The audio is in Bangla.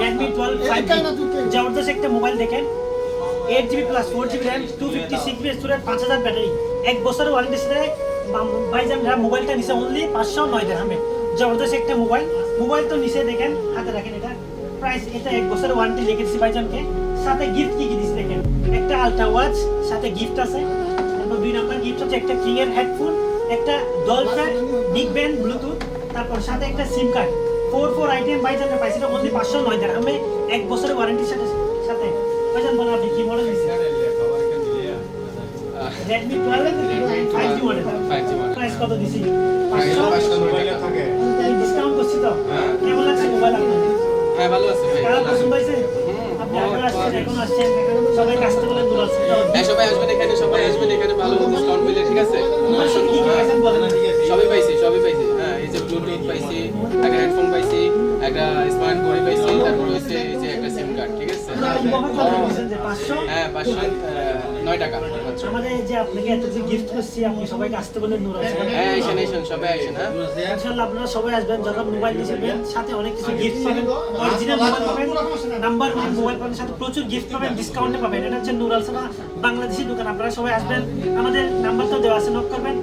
রেডমি টুয়েলভ ফাইভ জবরদস্ত একটা মোবাইল দেখেন। Eight GB plus four GB RAM two fifty six B storage পাঁচ হাজার ব্যাটারি এক বছরের ওয়ারেন্টি সাথে ভাইজান যারা মোবাইলটা নিচে অনলি পাঁচশো নয় দেখামে জবরদস্ত একটা মোবাইল মোবাইল তো নিচে দেখেন হাতে রাখেন এটা। প্রাইস এটা এক বছরের ওয়ারেন্টি লিখেছি সাথে গিফট কি কি দিচ্ছি দেখেন? একটা আলট্রা ওয়াচ সাথে গিফট আছে। তারপর দুই নাম্বার গিফট হচ্ছে একটা কিং এর হেডফোন একটা ডলফ্যান বিগ ব্যান্ড ব্লুটুথ তারপর সাথে একটা SIM card four four item ভাইজানকে পাইছিল অনলি পাঁচশো নয় দেখামে এক বছরের ওয়ারেন্টির সাথে সাথে। ভাইজান বলেন আপনি কি মডেল দিচ্ছেন Redmi twelve five G model price কত দিছি? ডিসকাউন্ট করছি তো। কেমন লাগছে মোবাইল আপনার? হ্যাঁ ভালো আছে কারও পছন্দ হয়েছে? আপনি আগে আসছেন এখন আসছেন সবাই দূর আসছেন হ্যাঁ সবাই আসবেন এখানে সবাই আসবেন এখানে ভালো ডিসকাউন্ট মিলে ঠিক আছে? সবই পাইছি সবই পাইছি। হ্যাঁ এই যে ব্লুটুথ পাইছি একটা হেডফোন পাইছি একটা স্মার্ট ঘড়ি পাইছি তারপর হচ্ছে এই যে একটা সিম কার্ড ঠিক আছে? হ্যাঁ পাঁচশো নয় টাকা আমাদের যে আপনাকে এত যে গিফট করছি আপনি সবাইকে আসতে বলেন নূর আছে হ্যাঁ এসেন এসেন সবাই আসেন হ্যাঁ। ইনশাআল্লাহ আপনারা সবাই আসবেন যারা মোবাইল নিয়েছেন সাথে অনেক কিছু গিফট পাবেন অরিজিনাল মোবাইল পাবেন নাম্বার ওয়ান মোবাইল পাবেন সাথে প্রচুর গিফট পাবেন ডিসকাউন্টে পাবেন। এটা হচ্ছে বাংলাদেশি দোকান আপনারা সবাই আসবেন। আমাদের নাম্বার তো দেওয়া আছে নক করবেন